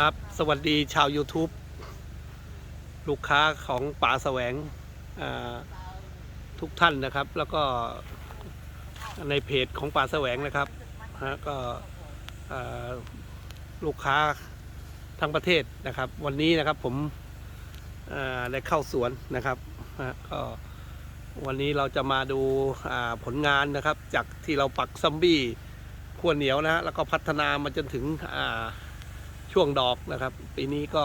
ครับ สวัสดีชาว YouTube ลูกค้าของป๋าแสวงทุกท่านนะครับ แล้วก็ในเพจของป๋าแสวงนะครับฮะก็ลูกค้าทั้งประเทศนะครับ วันนี้นะครับผมได้เข้าสวนนะครับก็วันนี้เราจะมาดูผลงานนะครับ จากที่เราปักซัมบี้ขั้วเหนียวนะฮะแล้วก็พัฒนามาจนถึงอ่า ช่วงดอกนะครับ ปีนี้ก็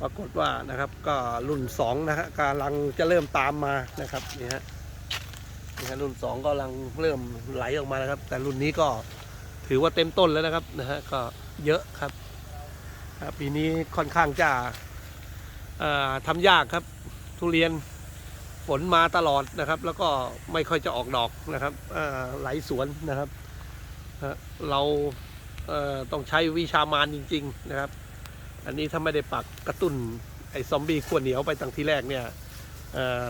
ปรากฏว่านะครับ ก็รุ่น2นะฮะกำลังจะเริ่มตามมานะครับนี่ฮะนี่ฮะรุ่น 2 ก็กำลังเริ่มไหลออกมานะครับ แต่รุ่นนี้ก็ถือว่าเต็มต้นแล้วนะครับนะฮะก็เยอะครับครับปีนี้ค่อนข้างจะทำยากครับ ทุเรียนฝนมาตลอดนะครับ แล้วก็ไม่ค่อยจะออกดอกนะครับไหลสวนนะครับเรา ต้องใช้วิชามานจริง ๆ นะครับ อันนี้ถ้าไม่ได้ปักกระตุ้นไอ้ซอมบี้ขวดเหนียวไปตั้งที่แรกเนี่ย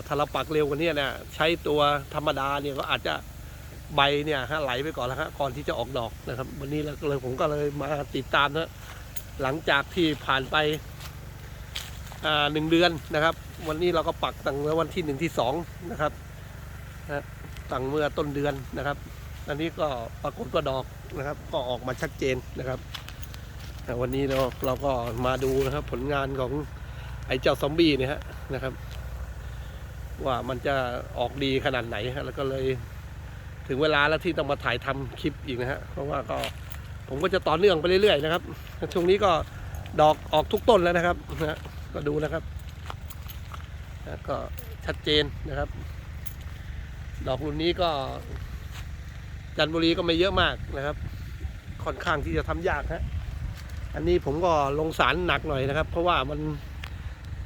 ถ้าเราปักเร็วกว่านี้เนี่ยใช้ตัวธรรมดาเนี่ยก็อาจจะใบเนี่ยฮะไหลไปก่อนแล้วฮะก่อนที่จะออกดอกนะครับ วันนี้เราเลยผมก็เลยมาติดตามนะหลังจากที่ผ่านไปหนึ่งเดือนนะครับ วันนี้เราก็ปักตั้งแต่วันที่หนึ่งที่สองนะครับตั้งเมื่อต้นเดือนนะครับ อันนี้ก็ปรากฏว่าดอก นะครับ ก็ออกมาชัดเจนนะครับวันนี้เราเราก็มาดูนะครับ ผลงานของไอ้เจ้าซอมบี้เนี่ยฮะนะครับ ว่ามันจะออกดีขนาดไหนฮะแล้วก็เลยถึงเวลาแล้วที่ต้องมาถ่ายทำคลิปอีกนะฮะเพราะว่าก็ผมก็จะต่อเนื่องไปเรื่อยๆนะครับช่วงนี้ก็ดอกออกทุกต้นแล้วนะครับนะก็ดูนะครับก็ชัดเจนนะครับ ดอกรุ่นนี้ก็ จันทบุรีก็ไม่เยอะมากนะครับ ค่อนข้างที่จะทำยากฮะอันนี้ผมก็ลงสารหนักหน่อยนะครับ เพราะว่ามัน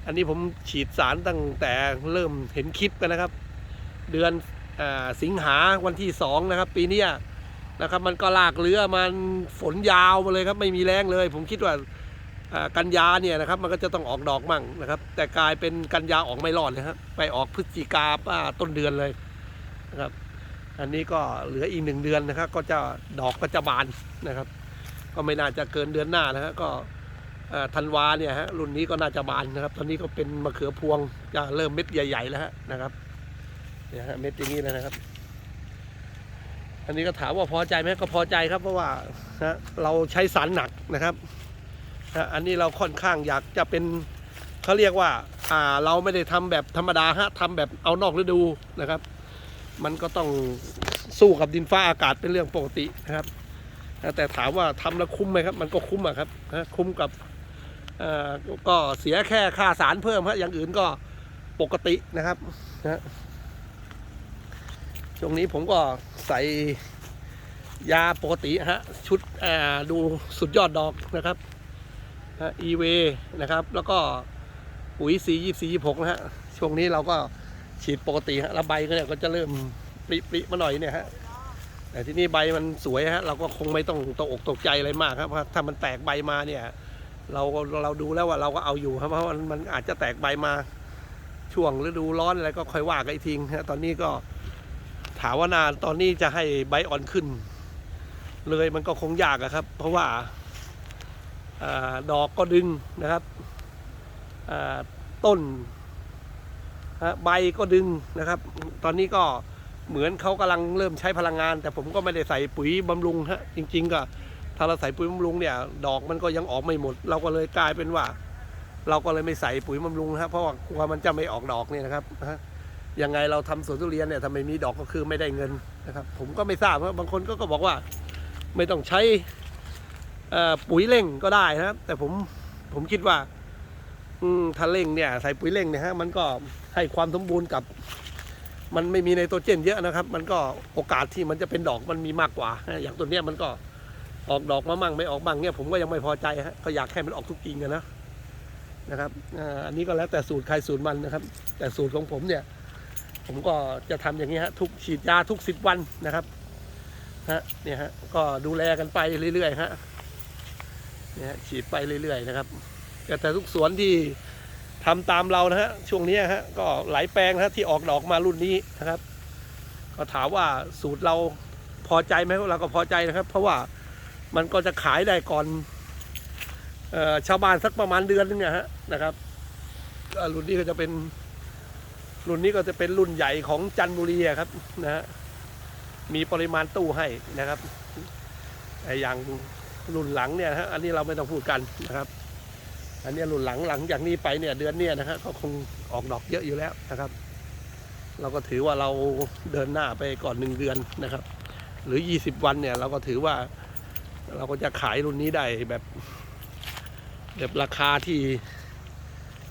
อันนี้ผมฉีดสารตั้งแต่เริ่มเห็นคลิปกันนะครับ เดือนอสิงหาวันที่สองนะครับ ปีนี้นะครับ มันก็ลากเรือมันฝนยาวมาเลยครับ ไม่มีแรงเลย ผมคิดว่ากันยาเนี่ยนะครับ มันก็จะต้องออกดอกมั่งนะครับ แต่กลายเป็นกันยาออกไม่รอดเลยครับไปออกพฤศจิกาอ่าต้นเดือนเลยนะครับ อันนี้ก็เหลืออีกหนึ่งเดือนนะครับ ก็จะดอกก็จะบานนะครับ ก็ไม่น่าจะเกินเดือนหน้านะฮะก็ธันวาเนี่ยฮะรุ่นนี้ก็น่าจะบานนะครับ ตอนนี้ก็เป็นมะเขือพวงจะเริ่มเม็ดใหญ่ ๆ แล้วฮะนะครับเนี่ยฮะเม็ดอย่างนี้แล้วนะครับ อันนี้ก็ถามว่าพอใจไหมก็พอใจครับ เพราะว่าเราใช้สารหนักนะครับอันนี้เราค่อนข้างอยากจะเป็นเขาเรียกว่า อ่าเราไม่ได้ทำแบบธรรมดาฮะทำแบบเอานอกฤดูนะครับ มันก็ต้องสู้กับดินฟ้าอากาศเป็นเรื่องปกตินะครับ แต่ถามว่าทำแล้วคุ้มไหมครับ มันก็คุ้มอะครับคุ้มกับก็เสียแค่ค่าสารเพิ่มครับอย่างอื่นก็ปกตินะครับนะช่วงนี้ผมก็ใส่ยาปกติฮะชุดดูสุดยอดดอกนะครับอีเวนะครับ แล้วก็ปุ๋ยสียี่สี่ยี่หกนะฮะช่วงนี้เราก็ ฉีดปกติฮะแล้วใบก็เนี่ยก็จะเริ่มปริปริมาหน่อยเนี่ยฮะแต่ที่นี่ใบมันสวยฮะเราก็คงไม่ต้องตกอกตกใจอะไรมากครับเพราะถ้ามันแตกใบมาเนี่ย เราเราดูแล้วว่าเราก็เอาอยู่ครับเพราะมันมันอาจจะแตกใบมาช่วงฤดูร้อนอะไรก็ค่อยว่ากันอีกทีฮะตอนนี้ก็ถามว่านานตอนนี้จะให้ใบอ่อนขึ้น เลยมันก็คงยากอะครับ เพราะว่าอาดอกก็ดึงนะครับอ่าต้นฮะ ใบก็ดึงนะครับ ตอนนี้ก็เหมือนเขากำลังเริ่มใช้พลังงาน แต่ผมก็ไม่ได้ใส่ปุ๋ยบำรุงฮะจริง ๆ ก็ถ้าเราใส่ปุ๋ยบำรุงเนี่ย ดอกมันก็ยังออกไม่หมด เราก็เลยกลายเป็นว่า เราก็เลยไม่ใส่ปุ๋ยบำรุงนะฮะเพราะว่ากลัวมันจะไม่ออกดอกเนี่ยนะครับฮะยังไงเราทำสวนทุเรียนเนี่ยถ้าไมมีดอกก็คือไม่ได้เงินนะครับ ผมก็ไม่ทราบเพราะบางคนก็ก็บอกว่า ไม่ต้องใช้ปุ๋ยเร่งก็ได้นะครับ แต่ผมผมคิดว่า ถ้าเร่งเนี่ยใส่ปุ๋ยเร่งเนี่ยฮะมันก็ให้ความสมบูรณ์กับ มันไม่มีไนโตรเจนเยอะนะครับ มันก็โอกาสที่มันจะเป็นดอกมันมีมากกว่า อย่างตัวเนี้ยมันก็ออกดอกมามั่งไม่ออกมั่งเนี่ยผมก็ยังไม่พอใจฮะก็อยากให้มันออกทุกกิ่งนะนะครับอันนี้ก็แล้วแต่สูตรใครสูตรมันนะครับ แต่สูตรของผมเนี่ย ผมก็จะทำอย่างนี้ฮะทุกฉีดยาทุกสิบวันนะครับฮะเนี่ยฮะก็ดูแลกันไปเรื่อยๆฮะเนี่ยฉีดไปเรื่อยๆนะครับ แต่ทุกสวนที่ทำตามเรานะฮะช่วงนี้ฮะก็หลายแปลงนะฮะที่ออกดอกมารุ่นนี้นะครับ ก็ถามว่าสูตรเราพอใจไหมเราก็พอใจนะครับ เพราะว่ามันก็จะขายได้ก่อนออชาวบ้านสักประมาณเดือนนึงนี่ยฮะนะครับรุ่นนี้ก็จะเป็นรุ่นนี้ก็จะเป็นรุ่นใหญ่ของจันบุรีครับนะฮะมีปริมาณตู้ให้นะครับแต่อย่างรุ่นหลังเนี่ยฮะอันนี้เราไม่ต้องพูดกันนะครับ อันนี้รุ่นหลังหลังจากนี้ไปเนี่ยเดือนเนี้ยนะฮะก็คงออกดอกเยอะอยู่แล้วนะครับ เราก็ถือว่าเราเดินหน้าไปก่อนหนึ่งเดือนนะครับ หรือ 20 วันเนี่ยเราก็ถือว่าเราก็จะขายรุ่นนี้ได้แบบแบบราคาที่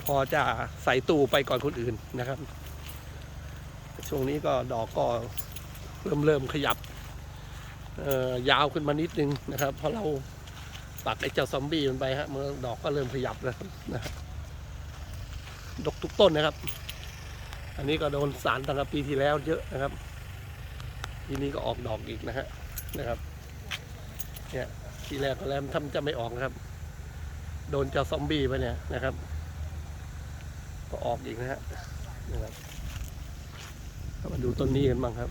พอจะใส่ตู้ไปก่อนคนอื่นนะครับ ช่วงนี้ก็ดอกก็เริ่มเริ่มขยับยาวขึ้นมานิดนึงนะครับ เพราะเรา ปักไอ้เจ้าซอมบี้มันไปฮะเมื่อดอกก็เริ่มขยับแล้วนะครับดกทุกต้นนะครับ อันนี้ก็โดนสารตั้งแต่ปีที่แล้วเยอะนะครับ ทีนี้ก็ออกดอกอีกนะฮะนะครับเนี่ยทีแรกก็แล้วทำจะไม่ออกนะครับ โดนเจ้าซอมบี้ไปเนี่ยนะครับ ก็ออกอีกนะฮะนะครับมาดูต้นนี้กันบ้างครับ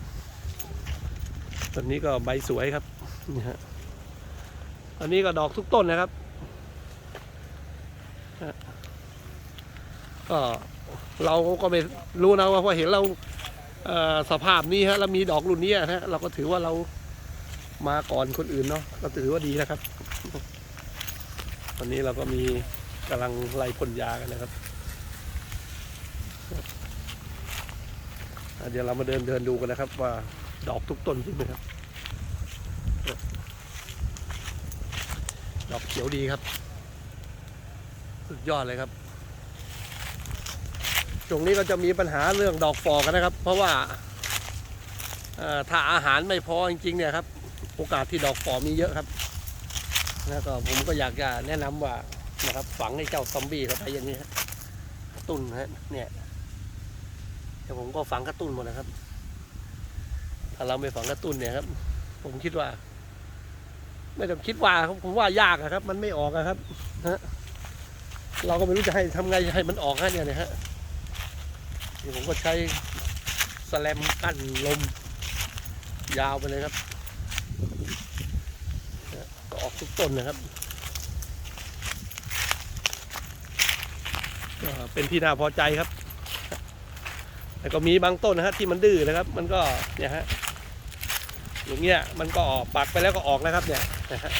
ต้นนี้ก็ใบสวยครับนี่ฮะ อันนี้ก็ดอกทุกต้นนะครับ ก็เราก็ไม่รู้นะว่าพอเห็นเราสภาพนี้ฮะแล้วมีดอกรุ่นนี้นะฮะเราก็ถือว่าเรามาก่อนคนอื่นเนาะก็ถือว่าดีนะครับตอนนี้เราก็มีกำลังไล่พ่นยากันนะครับเดี๋ยวเรามาเดินเดินดูกันนะครับ ว่าดอกทุกต้นจริงไหมครับ อกเขียวดีครับ สุดยอดเลยครับช่วงนี้ก็จะมีปัญหาเรื่องดอกฟอกันนะครับ เพราะว่าถ้าอาหารไม่พอจริงๆเนี่ยครับ โอกาสที่ดอกฟอมีเยอะครับแล้วก็ผมก็อยากจะแนะนำว่านะครับฝังให้เจ้าซอมบี้เข้าไปอย่างนี้ครับกระตุ้นฮะเนี่ยแต่ผมก็ฝังกระตุ้นหมดนะครับ ถ้าเราไม่ฝังกระตุ้นเนี่ยครับ ผมคิดว่า ไม่ต้องคิดว่าครับผมว่ายากอะครับ มันไม่ออกอะครับฮะเราก็ไม่รู้จะให้ทำไงให้มันออกฮะเนี่ยนะฮะนี่ผมก็ใช้สแลมกั้นลม ยาวไปเลยครับก็ออกทุกต้นนะครับเป็นที่น่าพอใจครับ แต่ก็มีบางต้นนะฮะที่มันดื้อนะครับ มันก็เนี่ยฮะ อย่างเงี้ยมันก็ออกปักไปแล้วก็ออกนะครับเนี่ยนะฮะ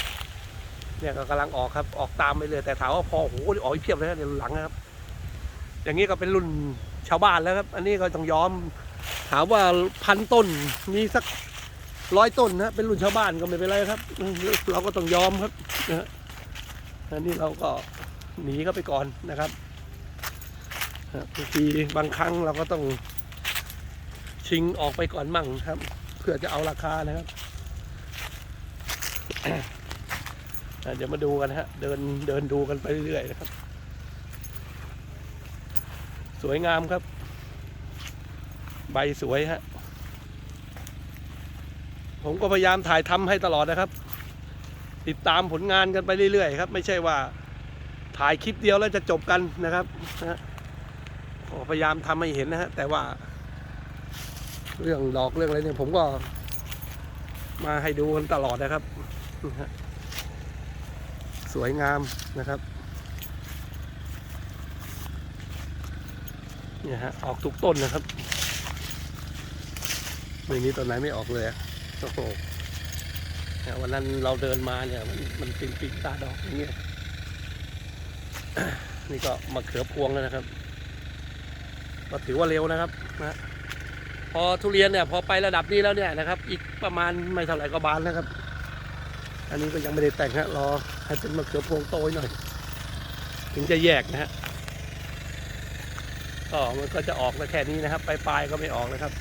เนี่ยก็กำลังออกครับออกตามไปเลยแต่ถามว่าพอโหออกอีกเพียบเลยครับเดี๋ยวหลังนะครับ อย่างนี้ก็เป็นรุ่นชาวบ้านแล้วครับ อันนี้ก็ต้องยอม ถามว่าพันต้นมีสักร้อยต้นนะเป็นรุ่นชาวบ้านก็ไม่เป็นไรครับ เราก็ต้องยอมครับนะฮะอันนี้เราก็หนีเข้าไปก่อนนะครับบางทีบางครั้งเราก็ต้องชิงออกไปก่อนมั่งครับ พื่อจะเอาราคานะครับเดี๋ยวมาดูกันฮะ เดินเดินดูกันไปเรื่อยๆนะครับ สวยงามครับ ใบสวยฮะ ผมก็พยายามถ่ายทำให้ตลอดนะครับ ติดตามผลงานกันไปเรื่อยๆครับ ไม่ใช่ว่าถ่ายคลิปเดียวแล้วจะจบกันนะครับพยายามทำให้เห็นนะฮะแต่ว่า เรื่องดอกเรื่องอะไรเนี่ยผมก็ มาให้ดูกันตลอดนะครับ สวยงามนะครับเนี่ยฮะออกทุกต้นนะครับไม่มีต้นไหนไม่ออกเลยโอ้โหวันนั้นเราเดินมาเนี่ย มันมันปิ่นปิ่นตาดอกอย่างเงี้ยนี่ก็มาเขือพวงแล้วนะครับก็ถือว่าเร็วนะครับนะ พอทุเรียนเนี่ยพอไประดับนี้แล้วเนี่ยนะครับ อีกประมาณไม่เท่าไหร่ก็บานแล้วครับ อันนี้ก็ยังไม่ได้แต่งฮะรอให้เป็นมะเขือพวงโตหน่อย ถึงจะแยกนะฮะก็มันก็จะออกมาแค่นี้นะครับปลายๆก็ไม่ออกนะครับ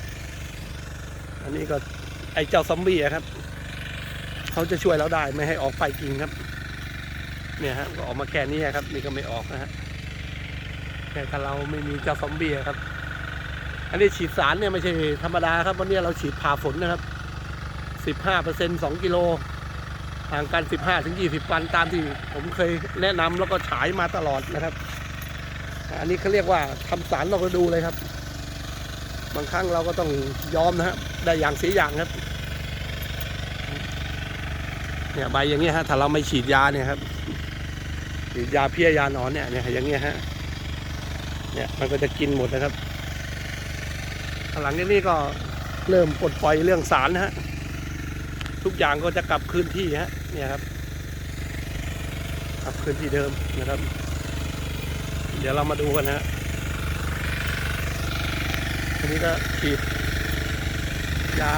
อันนี้ก็ไอ้เจ้าซอมบี้ครับเขาจะช่วยเราได้ไม่ให้ออกไปจริงครับ เนี่ยฮะก็ออกมาแค่นี้ครับ นี่ก็ไม่ออกนะฮะแต่ถ้าเราไม่มีเจ้าซอมบี้ครับ อันนี้ฉีดสารเนี่ยไม่ใช่ธรรมดาครับวันนี้เราฉีดผ่าฝนนะครับสิบห้าเปอร์เซ็นต์สองกิโลห่างกันสิบห้าถึงยี่สิบวันตามที่ผมเคยแนะนำแล้วก็ฉายมาตลอดนะครับ อันนี้เขาเรียกว่าทำสารนอกฤดูเลยครับ บางครั้งเราก็ต้องยอมนะครับได้อย่างเสียอย่างครับเนี่ยใบอย่างเงี้ยฮะถ้าเราไม่ฉีดยาเนี่ยครับหรือยาเพี้ยยานอนเนี่ยเนี่ยอย่างเงี้ยฮะเนี่ยมันก็จะกินหมดนะครับ หลังจากนี้ก็เริ่มปลดปล่อยเรื่องสารนะฮะ ทุกอย่างก็จะกลับคืนที่ฮะ เนี่ยครับ กลับคืนที่เดิมนะครับ เดี๋ยวเรามาดูกันนะฮะอันนี้ก็ฉีดยา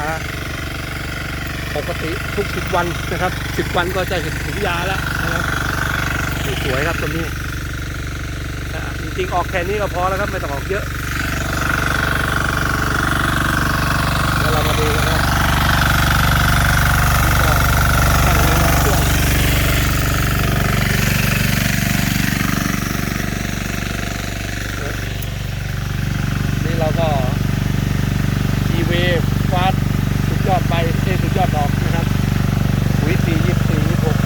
ปกติทุกสิบวันนะครับสิบวันก็จะเห็นถึงยาแล้วนะครับสวยครับตัวนี้จริงๆออกแค่นี้ก็พอแล้วครับไม่ต้องออกเยอะเดี๋ยวเรามาดูกันนะครับนี่ก็ตั้งน้ำเครื่องนี่เราก็ อีเวฟาสสุดยอดไปเอ้ยสุดยอดดอกนะครับปุ๋ยสี่ยี่สี่ยี่หก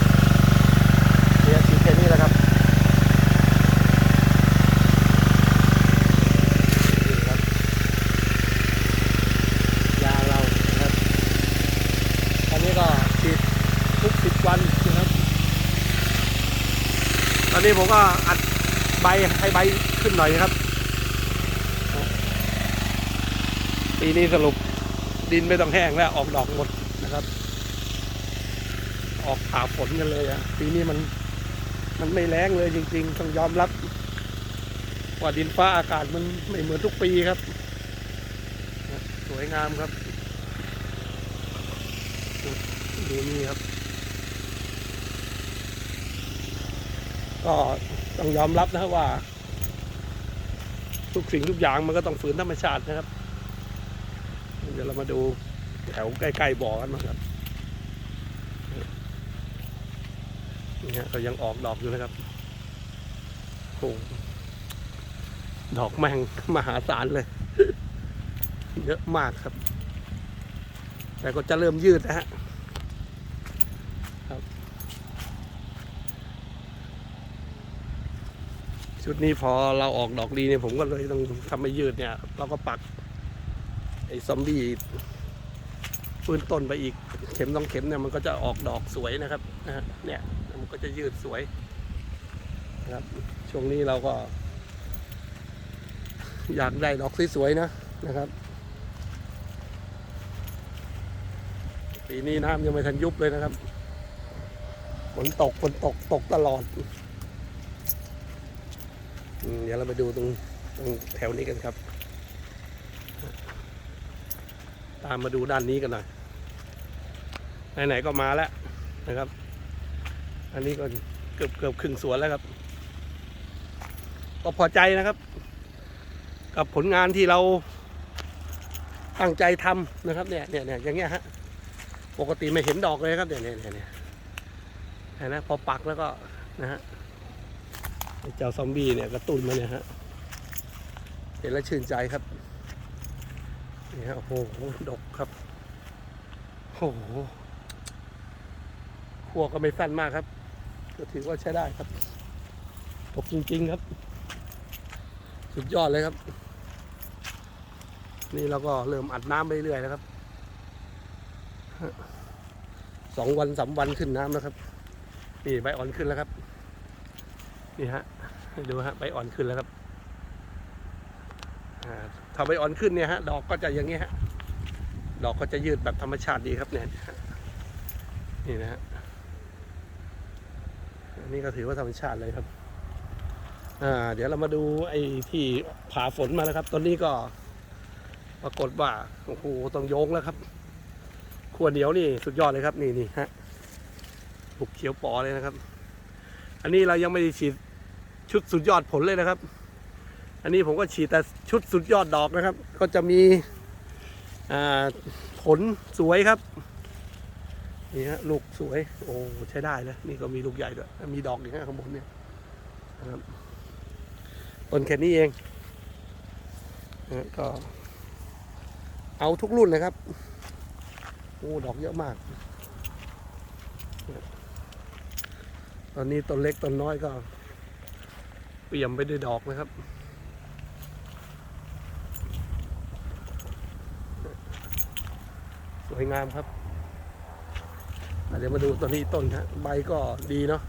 เดี๋ยวฉีดแค่นี้แหละครับนี่ครับ ยาเรานะครับอันนี้ก็ฉีดทุกสิบวันนะครับ ตอนนี้ผมก็อัด ใบให้ใบขึ้นหน่อยนะครับ ปีนี้สรุปดินไม่ต้องแห้งแล้ว ออกดอกหมดนะครับ ออกผ่าฝนกันเลยอะปีนี้มันมันไม่แรงเลยจริง ๆ ต้องยอมรับว่าดินฟ้าอากาศมันไม่เหมือนทุกปีครับ สวยงามครับดูนี่ครับ ก็ ต้องยอมรับนะครับว่า ทุกสิ่งทุกอย่างมันก็ต้องฝืนธรรมชาตินะครับ เดี๋ยวเรามาดูแถวใกล้ๆบ่อกันมางครับนี่ฮะก็ยังออกดอกอยู่นะครับโอ้ดอกแมงมหาศาลเลย เยอะมากครับ แต่ก็จะเริ่มยืดนะฮะครับ ชุดนี้พอเราออกดอกดีเนี่ยผมก็เลยต้องทำให้ยืดเนี่ย เราก็ปัก ไอ้ซอมบี้ฟื้นต้นไปอีก เข็มต้องเข็มเนี่ยมันก็จะออกดอกสวยนะครับนะฮะเนี่ยมันก็จะยืดสวยนะครับ ช่วงนี้เราก็ อยากได้ดอกสวยๆนะนะครับปีนี้น้ำยังไม่ทันยุบเลยนะครับฝนตกฝนตกตกตลอด เดี๋ยวเราไปดูตรงตรงแถวนี้กันครับ ตามมาดูด้านนี้กันหน่อยไหนๆก็มาแล้วนะครับ อันนี้ก็เกือบเกือบครึ่งสวนแล้วครับ ก็พอใจนะครับ กับผลงานที่เราตั้งใจทำนะครับเนี่ยเนี่ยเนี่ยอย่างเงี้ยฮะปกติไม่เห็นดอกเลยครับเนี่ยเนี่ยเนี่ยเนี่ยเห็นไหมพอปักแล้วก็นะฮะ เจ้าซอมบี้เนี่ยกระตุ้นมาเนี่ยฮะเห็นแล้วชื่นใจครับนี่ฮะโอ้โหดกครับโอ้โหขัวก็ไม่สั้นมากครับ ก็ถือว่าใช้ได้ครับดกจริง ๆครับ สุดยอดเลยครับ นี่เราก็เริ่มอัดน้ำไปเรื่อยแล้วครับสองวันสามวันขึ้นน้ำแล้วครับ นี่ใบอ่อนขึ้นแล้วครับ นี่ฮะ ดูฮะใบอ่อนขึ้นแล้วครับถ้าใบอ่อนขึ้นเนี่ยฮะดอกก็จะอย่างเงี้ฮะดอกก็จะยืดแบบธรรมชาติดีครับเนี่ยนี่นะฮะอันนี้ก็ถือว่าธรรมชาติเลยครับอ่าเดี๋ยวเรามาดูไอ้ที่ผ่าฝนมาแล้วครับ ตอนนี้ก็ปรากฏว่าโอ้โหต้องโยงแล้วครับขวดเหนียวนี่สุดยอดเลยครับ นี่นี่ฮะบุกเขียวปอเลยนะครับ อันนี้เรายังไม่ได้ฉีด ชุดสุดยอดผลเลยนะครับ อันนี้ผมก็ฉีดแต่ชุดสุดยอดดอกนะครับ ก็จะมีผลสวยครับนี่ฮะลูกสวย โอ้ใช้ได้เลยนี่ก็มีลูกใหญ่ด้วยมีดอกอย่างข้างบนเนี่ยนะครับต้นแค่นี้เองนะก็ เอาทุกรุ่นเลยครับโอ้ดอกเยอะมาก ตอนนี้ต้นเล็กต้นน้อยก็ เปี่ยมไปด้วยดอกนะครับ สวยงามครับเดี๋ยวมาดูต้นนี้ต้นฮะใบก็ดีเนาะ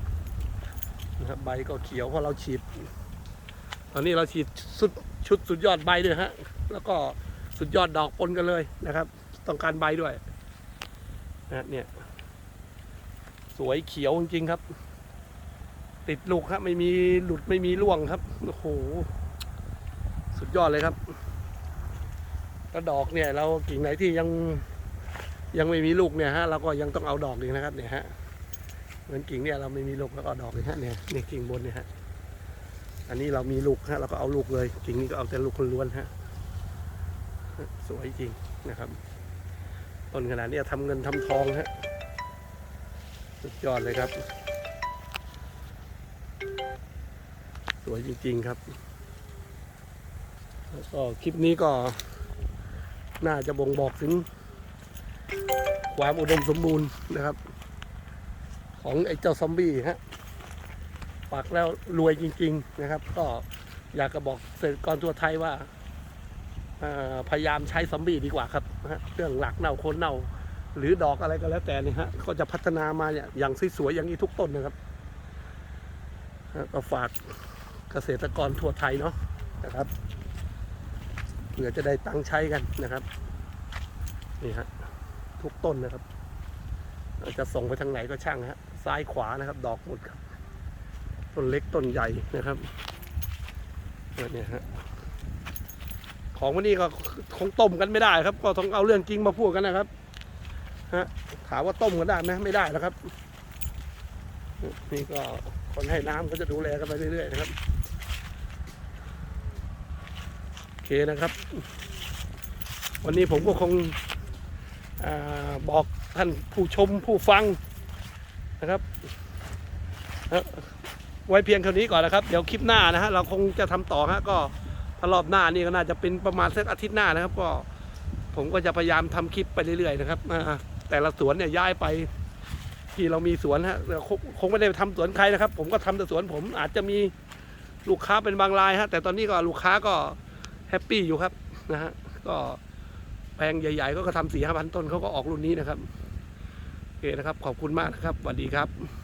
นะครับใบก็เขียวเพราะเราฉีด ตอนนี้เราฉีดสุดชุดสุดยอดใบด้วยฮะ แล้วก็สุดยอดดอกปนกันเลยนะครับ ต้องการใบด้วยนะเนี่ย สวยเขียวจริงๆครับ ติดลูกครับ ไม่มีหลุดไม่มีร่วงครับโอ้โหสุดยอดเลยครับแล้วดอกเนี่ย เรากิ่งไหนที่ยังยังไม่มีลูกเนี่ยฮะเราก็ยังต้องเอาดอกอีกนะครับ เนี่ยฮะเหมือนกิ่งเนี่ยเราไม่มีลูกแล้วก็เอาดอกเลยฮะเนี่ยเนี่ยกิ่งบนเนี่ยฮะอันนี้เรามีลูกฮะเราก็เอาลูกเลย กิ่งนี้ก็เอาแต่ลูกคนล้วนฮะสวยจริงนะครับต้นขนาดเนี้ยทำเงินทำทองฮะสุดยอดเลยครับ วยจริงๆครับ แล้วก็คลิปนี้ก็น่าจะบ่งบอกถึง ความอุดมสมบูรณ์นะครับ ของไอ้เจ้าซอมบี้ฮะปักแล้วรวยจริง ๆนะครับ ก็อยากจะบอกเกษตรกรทั่วไทยว่าพยายามใช้ซอมบี้ดีกว่าครับนะฮะเรื่องหลักเน่าโคนเน่า หรือดอกอะไรก็แล้วแต่นี่ฮะก็จะพัฒนามาอย่างสวยๆอย่างนี้ทุกต้นนะครับก็ฝาก เกษตรกรทั่วไทยเนาะนะครับเผื่อจะได้ตังใช้กันนะครับนี่ฮะทุกต้นนะครับจะส่งไปทางไหนก็ช่างฮะซ้ายขวานะครับ ดอกหมดครับต้นเล็กต้นใหญ่นะครับเนี่ยฮะของวันนี้ก็คงต้มกันไม่ได้ครับ ก็ต้องเอาเรื่องจริงมาพูดกันนะครับฮะถามว่าต้มกันได้ไหมไม่ได้แล้วครับ นี่ก็คนให้น้ำก็จะดูแลกันไปเรื่อยๆนะครับ โอเค นะครับ วันนี้ผมก็คงอบอกท่านผู้ชมผู้ฟังนะครับไว้เพียงเท่านี้ก่อนนะครับ เดี๋ยวคลิปหน้านะฮะเราคงจะทำต่อฮะก็ถ้ารอบหน้านี่ก็น่าจะเป็นประมาณสักอาทิตย์หน้านะครับ ก็ผมก็จะพยายามทำคลิปไปเรื่อยๆนะครับแต่ละสวนเนี่ยย้ายไปที่เรามีสวนฮะคงคงไม่ได้ทำสวนใครนะครับ ผมก็ทำแต่สวนผมอาจจะมีลูกค้าเป็นบางรายฮะแต่ตอนนี้ก็ลูกค้าก็ แฮปปี้อยู่ครับนะฮะก็แปลงใหญ่ ๆ ก็ทำสี่ห้าพันต้นเขาก็ออกรุ่นนี้นะครับโอเคนะครับ ขอบคุณมากนะครับสวัสดีครับ